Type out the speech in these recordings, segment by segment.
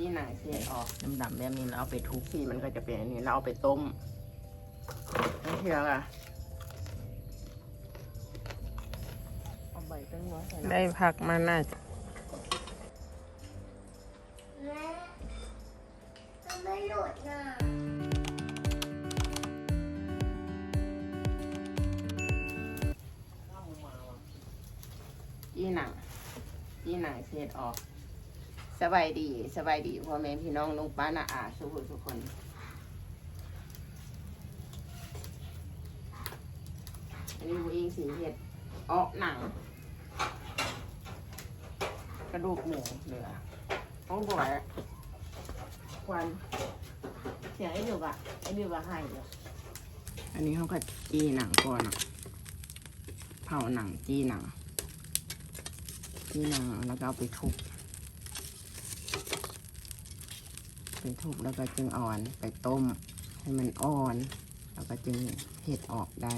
จีหนังเสียออกดำๆแบบนี้แล้วเอาไปทุบสีมันก็จะเป็นอันนี้เราเอาไปต้มนั่นเทียอะเอาใบตั้งน้อยใส่ได้ผักมาน่าจะแม่ทำไมหลุดน่ะจีหนังจีหนังเสียออก สบายดีสบายดีพ่อแม่พี่น้องลุงป้าน้าอาสุขทุกคนอันนี้บุอิงสีเห็ดออกหนัง กระดูกหมูเหลือห้องบ่อยควันเสียงไอ้บิวอะไอ้บิวอะให้อยู่อันนี้เขาก็จีหนังก่อนอะเผาหนังจีหนังจีหนังแล้วก็เอาไปทุบ ไปทุบแล้วก็จึงอ่อนไปต้มให้มันอ่อน แล้วก็จึงเห็ดออกได้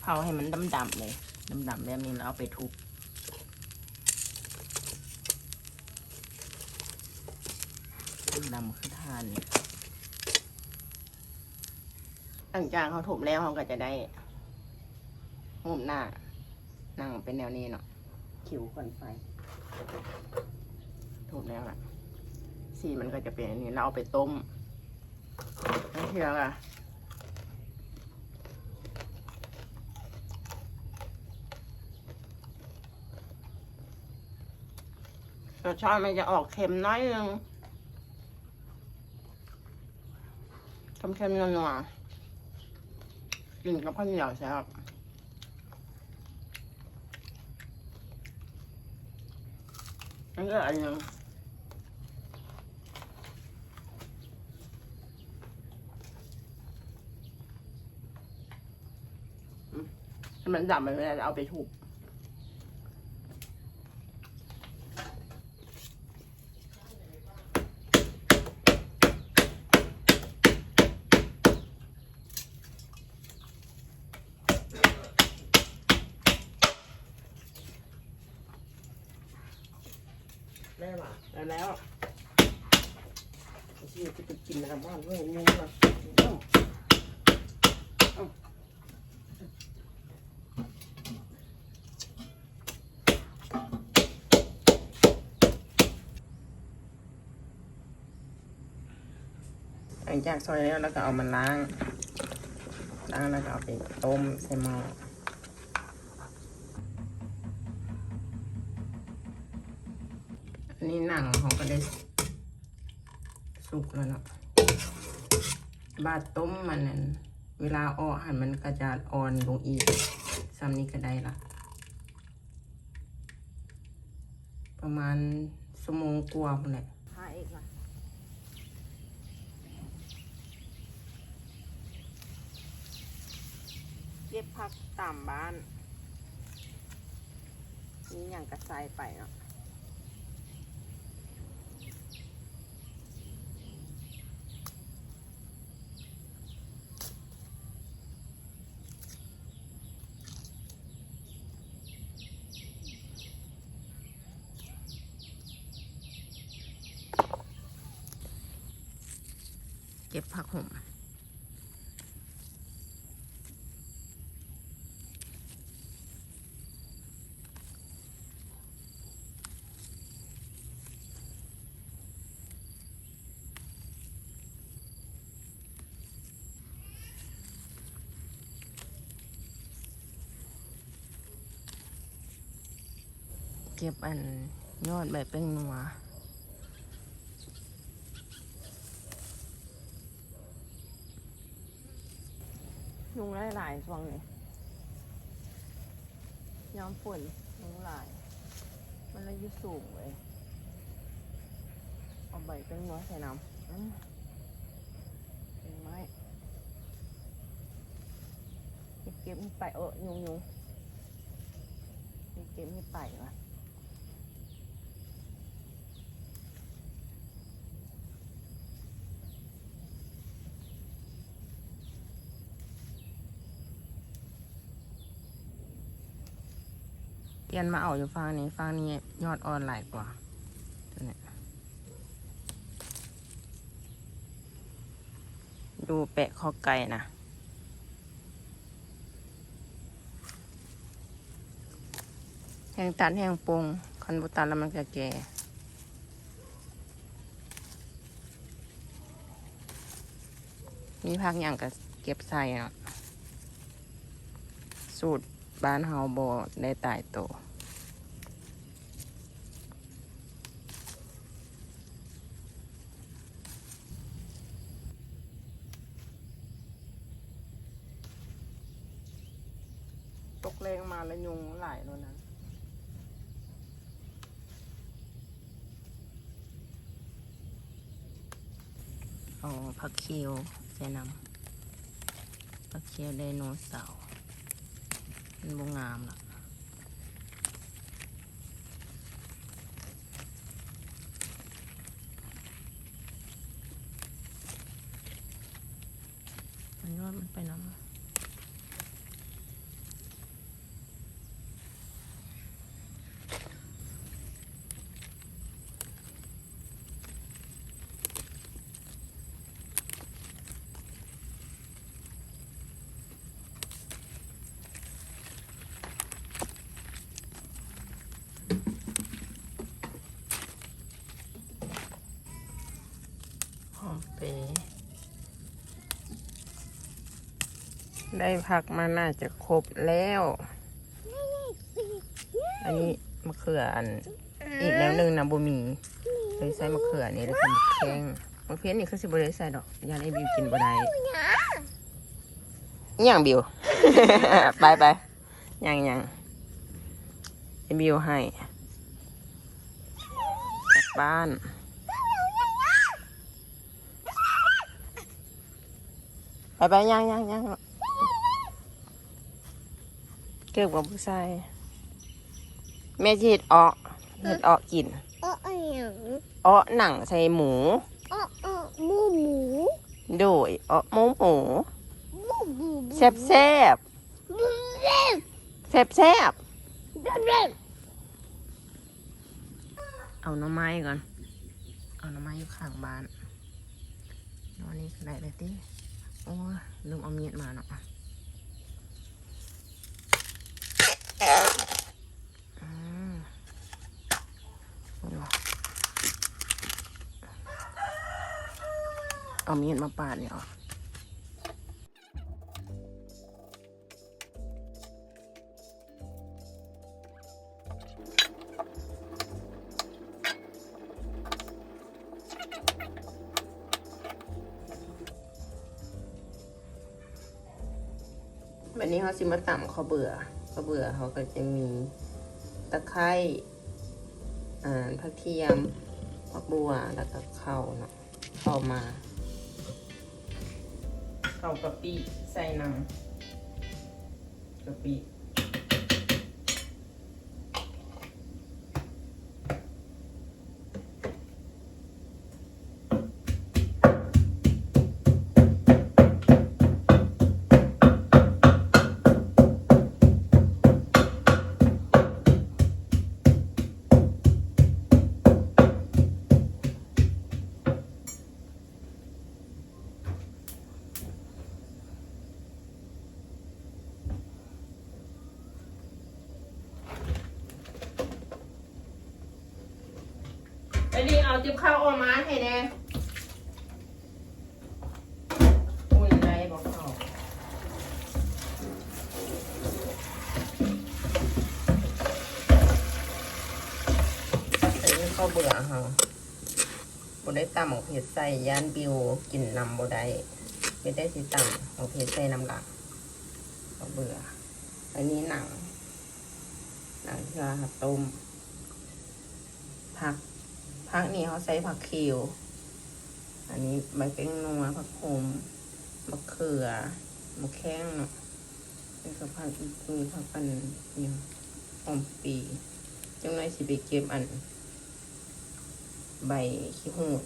เผาให้มันดำๆเลย ดำๆแบบนี้แล้วเอาไปทุบดำๆคือทานหลังจากเขาทุบแล้วเขาก็จะได้หุมหน้านั่งเป็นแนวนี้เนาะคิวควันไฟทุบแล้วอะสีมันก็จะเป็นอันนี้เราเอาไปต้มนั่นเทียอะรสชาติมันจะออกเค็มน้อยนึง เค็มๆนัวๆกินกับข้าวเหนียวใช่ครับนั่นก็อันนึงอืมมันดำไปไม่ได้เอาไปถูก ได้ป่ะได้แล้วที่จะไปกินอะไรบ้างด้วยงูนะหลังจากซอยแล้วเราก็เอามาล้าง ล้างแล้วก็เอาไปต้มใส่หม้อ นนี้หนังเขาก็ได้สุกแล้วเนาะบาดต้มมันนั้นเวลาออกหันมันก็จะอ่อนลงอีกซ้ำนี้ก็ได้ละประมาณชั่วโมงกว่าพุ่นแหละหาอีกละเก็บผักตามบ้าน นี่อย่างกระใสไปเนาะ ผักห่มเก็บอันยอดแบบเป็นนัว ยุงหลายๆช่วงนี้ย้อมฝนยุงหลาย มันเลยยุ่สูงเว้ยเอาใบเป็นน้อใส่น้ำเป็นไม้เก็บๆไปเออยุงยุงเก็บไม่ไปวะ ยนมาเอาอยู่ฟังนี้ฟังนี้ยอดออนไลน์กว่าตัวนี้ดูแปะข้อไก่นะแห้งตัดแห้งปงคันบุตัดแล้วมันจะแก่มีพักอย่างกับเก็บใส่เนาะสูตรบ้านเฮาโบได้ตายโตวตกแรงมา แล้วยุงหลายแล้วนะเอาผักเคียวใส่น้ำผักเคียวไดโนเสาร์มันบงามล่ะมันยอดมันไปน้ำ เปรย์ได้ผักมาน่าจะครบแล้ว อันนี้มะเขืออัน อีกแล้วหนึ่งนะบุมีเลยใส่มะเขือนี่แล้วก็มะแข้งมะเขือนี่คือสิบได้ใส่ดอกยานไอบิวกินบ่ได้อย่างบิว ไปไปย่างหย่างไอบิวให้กลับบ้าน ไปไปย่างย่างย่างเกือบกับผู้ชายแม่จีดออกเห็ดออกกินเอออะไรอย่างออหนังใส่หมูเออเออหมูหมูโดยออหมูหมูหมูหมูแซ่บแซ่บหมูเล็บแซ่บแซ่บเล็บเล็บเอาหน่อไม้ก่อน เอาหน่อไม้อยู่ข้างบ้านนอนนี้คือไรเลยติ โอ้ลืมเอาเมีดมาเนาะเอาเมีดมาปาดเนี่ยเห วันนี้เขาซิมาต่ำข้าเบื่อข้าเบื่อเขาก็จะมีตะไคร้อ่าผักเทียมผักบัวแล้วก็ข้าวเนาะเข้ามาข้าวกะปิใส่น้ำกะปิ ดีเอาจิ้มข้าวออมาให้แน่อุ่นไรบอกเขาอันนี้ข้าเบื่อเขาบ่ได้ตำของเผ็ดใส่ย่านบิวกินนำบ่ได้ไม่ได้สิตำของเผ็ดใส่น้ำหลักข้าเบื่อ อันนี้หนัง หนังที่ว่าต้มผัก ผักนี่เขาใส่ผักเขียว อันนี้ใบเป็งนัวผักโขมมะเขือมะแข้งเนาะนี่ก็ผักอีกมีผักปันนี่หอมปีจังไรสิไปเก็บอัน ใบขี้หูด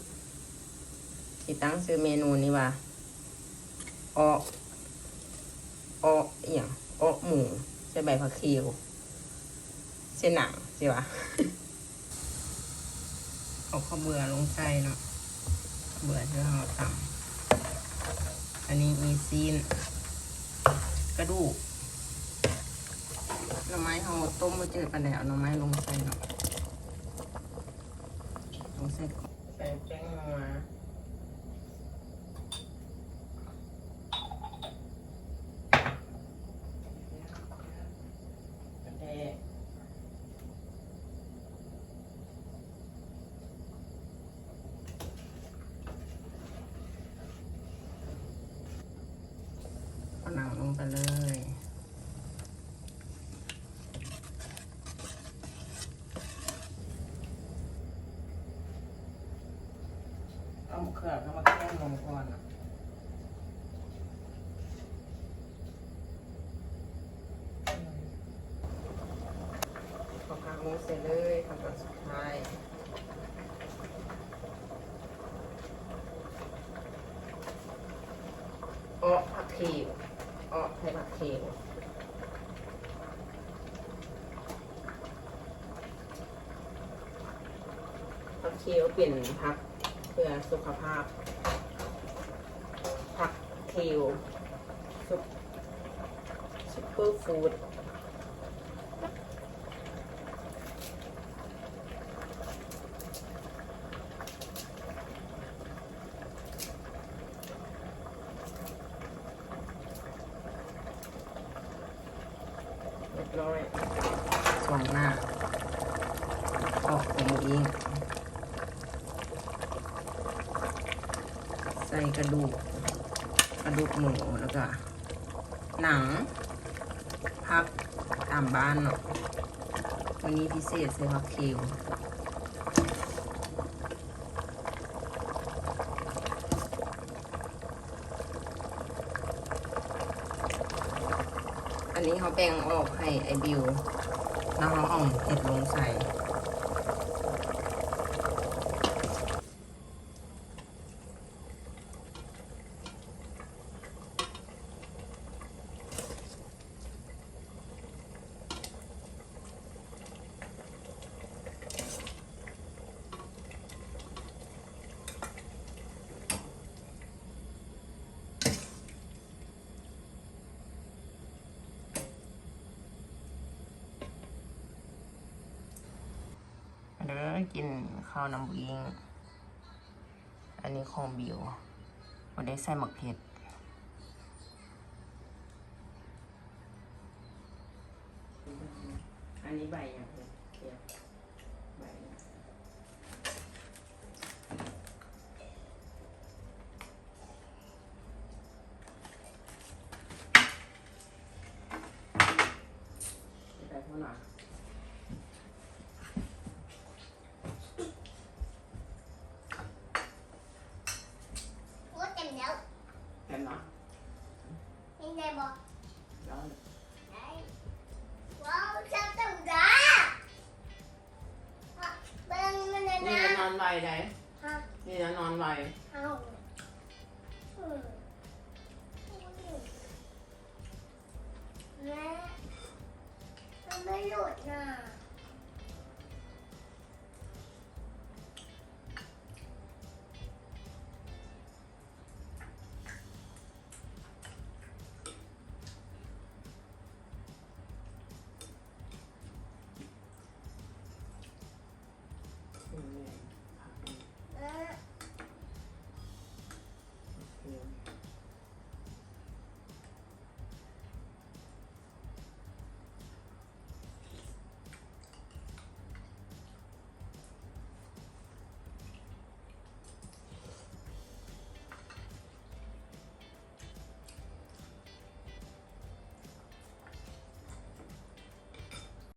สิตั้งซื้อเมนูนี้ว่าออกออกอย่างออกหมูใส่ใบผักชีวใส่หนังสิวะ เอาข้าวเบื่อลงใส่เนาะเบื่อที่เราตำอันนี้มีซีน กระดูกหน่อไม้เราต้มมาเจอปันแดดเอาหน่อไม้ลงใส่เนาะลงใส่ก่อนใส่แป้งมากระเดะเอาหนังลงไปเลย เอามะเขือเข้ามาแก้ลงก่อนอะพอพักมุ้งเสร็จเลยขั้นตอนสุดท้ายอ้อผักเขียวอ้อใช้ผักเขียวผักเขียวเป็นผัก เพื่อสุขภาพ ผักเคียวซุปซุปเปอร์ฟู้ดร้อยสองหน้าออกของเอง ใส่กระดูก กระดูกหมูแล้วก็หนังพักตามบ้านเนาะวันนี้พิเศษใส่ผักเคียวอันนี้เขาแบ่งออกให้ไอบิวแล้วเขาเอาเห็ดลงใส่ ได้กินข้าวน้ำบิงอันนี้ของบิววันได้ใส่หมักเผ็ดอันนี้ใบอย่างเดียวเดี๋ยวใบเนี่ยใส่เท่าไหร่ โอ้เต็มแล้ว เต็มเนาะ นี่ไงบอกแล้วไหนว้าวชอบตึงจ้าอะเบิ้งมันเลยนี่นะจะนอนไวได้ฮะนี่จะนอนไวเอาอืมแม่มันไม่หยุดน่ะ